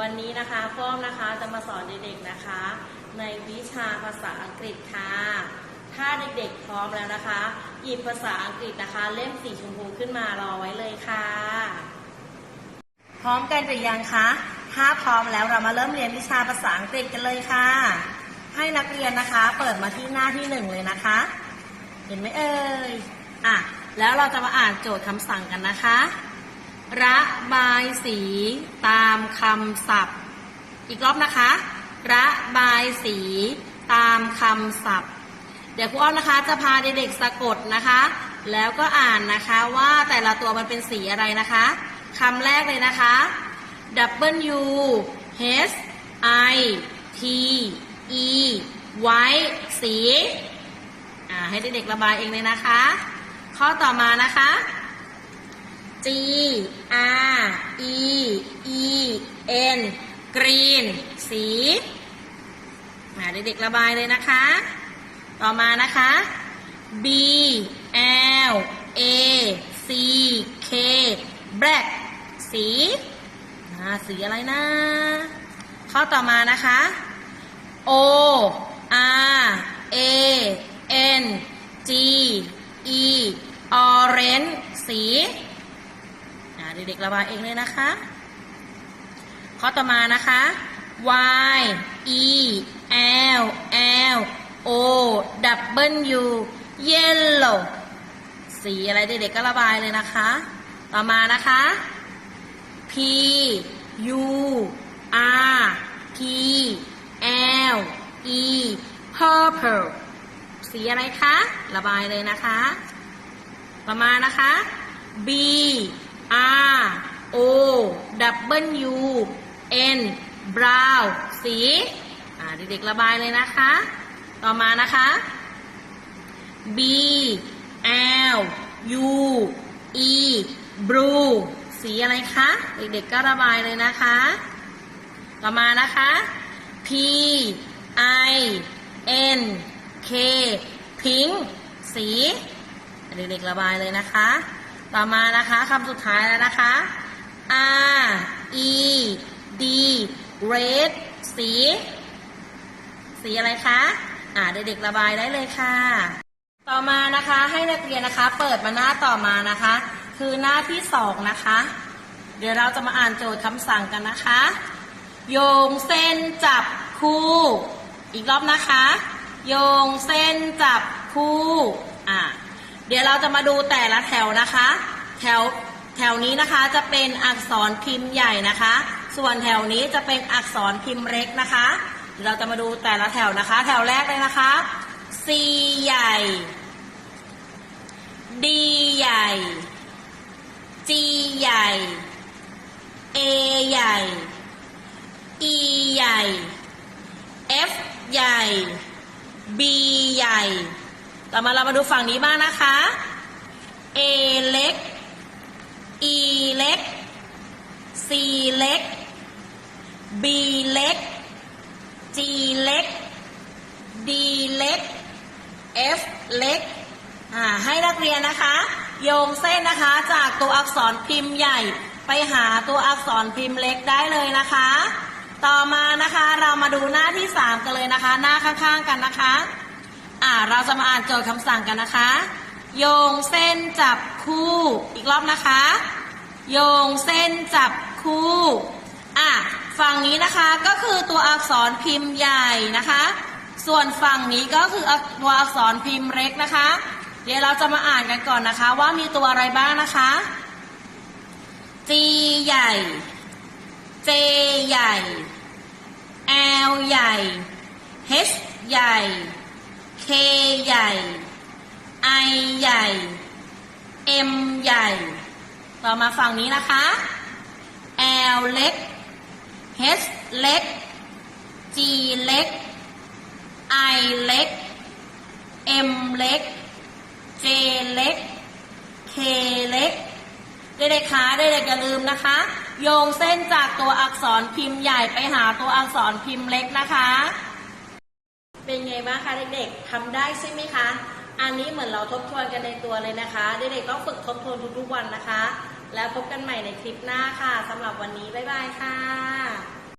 วันนี้นะคะพ่อมนะคะจะมาสอนเด็กๆนะคะ ในวิชาภาษาอังกฤษค่ะ ถ้าเด็กๆพร้อมแล้วนะคะ หยิบภาษาอังกฤษนะคะ เล่มสีชมพูขึ้นมารอไว้เลยค่ะ พร้อมกันหรือยังคะ ถ้าพร้อมแล้วเรามาเริ่มเรียนวิชาภาษาอังกฤษกันเลยค่ะ ให้นักเรียนนะคะ เปิดมาที่หน้าที่หนึ่งเลยนะคะ เห็นไหมเอ่ยอะแล้วเราจะมาอ่านโจทย์คำสั่งกันนะคะ ระบายสีตามคำศัพท์ อีกรอบนะคะ ระบายสีตามคำศัพท์ เดี๋ยวครูอ้อมนะคะจะพาเด็กๆสะกดนะคะ แล้วก็อ่านนะคะว่าแต่ละตัวมันเป็นสีอะไรนะคะคำแรกเลยนะคะ W H I T E White สี ให้เด็กๆระบายเองเลยนะคะ ข้อต่อมานะคะ G R E E N green สีมาเด็กๆระบายเลยนะคะ ต่อมานะคะ B L A C K black สีอ่าสีอะไรนะ ข้อต่อมานะคะ O R A N G E orange สี เด็กๆระบายเองเลยนะคะ ข้อต่อมานะคะ Y E L L O W yellow สีอะไรเด็กๆก็ระบายเลยนะคะ ต่อมานะคะ P U R P L E purple สีอะไรคะ ระบายเลยนะคะต่อมานะคะ B R O W N brown สีเด็กๆระบายเลยนะคะ ต่อมานะคะ B L U E blue สีอะไรคะ เด็กๆก็ระบายเลยนะคะ ต่อมานะคะ P I N K pink สี เด็กๆระบายเลยนะคะ ต่อมานะคะคำสุดท้ายแล้วนะคะ R E D red สี สีอะไรคะอ่าเด็กๆระบายได้เลยค่ะ ต่อมานะคะให้นักเรียนนะคะ เปิดมาหน้าต่อมานะคะ คือหน้าที่สองนะคะ เดี๋ยวเราจะมาอ่านโจทย์คำสั่งกันนะคะ โยงเส้นจับคู่ อีกรอบนะคะ โยงเส้นจับคู่ อ่า เดี๋ยวเราจะมาดูแต่ละแถวนะคะ แถวแถวนี้นะคะจะเป็นอักษรพิมพ์ใหญ่นะคะ ส่วนแถวนี้จะเป็นอักษรพิมพ์เล็กนะคะเดี๋ยวเราจะมาดูแต่ละแถวนะคะ แถวแรกเลยนะคะ C ใหญ่ D ใหญ่ G ใหญ่ A ใหญ่ E ใหญ่ F ใหญ่ B ใหญ่ ต่อมาเรามาดูฝั่งนี้บ้างนะคะ A เล็ก E เล็ก C เล็ก B เล็ก G เล็ก D เล็ก F เล็ก อ่า ให้นักเรียนนะคะ โยงเส้นนะคะจากตัวอักษรพิมพ์ใหญ่ไปหาตัวอักษรพิมพ์เล็กได้เลยนะคะ ต่อมานะคะเรามาดูหน้าที่ 3 กันเลยนะคะ หน้าข้างๆกันนะคะ อ่าเราจะมาอ่านโจทย์คำสั่งกันนะคะ โยงเส้นจับคู่ อีกรอบนะคะ โยงเส้นจับคู่อะฝั่งนี้นะคะก็คือตัวอักษรพิมพ์ใหญ่นะคะ ส่วนฝั่งนี้ก็คือตัวอักษรพิมพ์เล็กนะคะ เดี๋ยวเราจะมาอ่านกันก่อนนะคะ ว่ามีตัวอะไรบ้างนะคะ G ใหญ่ J ใหญ่ L ใหญ่ H ใหญ่ K ใหญ่ I ใหญ่ M ใหญ่ ต่อมาฝั่งนี้นะคะ L เล็ก H เล็ก G เล็ก I เล็ก M เล็ก J เล็ก K เล็กเด็กๆคะเด็กๆอย่าลืมนะคะ โยงเส้นจากตัวอักษรพิมพ์ใหญ่ไปหาตัวอักษรพิมพ์เล็กนะคะ เป็นไงบ้างคะเด็กๆทำได้ใช่ไหมคะ อันนี้เหมือนเราทบทวนกันในตัวเลยนะคะ เด็กๆต้องฝึกทบทวนทุกๆวันนะคะ แล้วพบกันใหม่ในคลิปหน้าค่ะสำหรับวันนี้บ๊ายบายค่ะ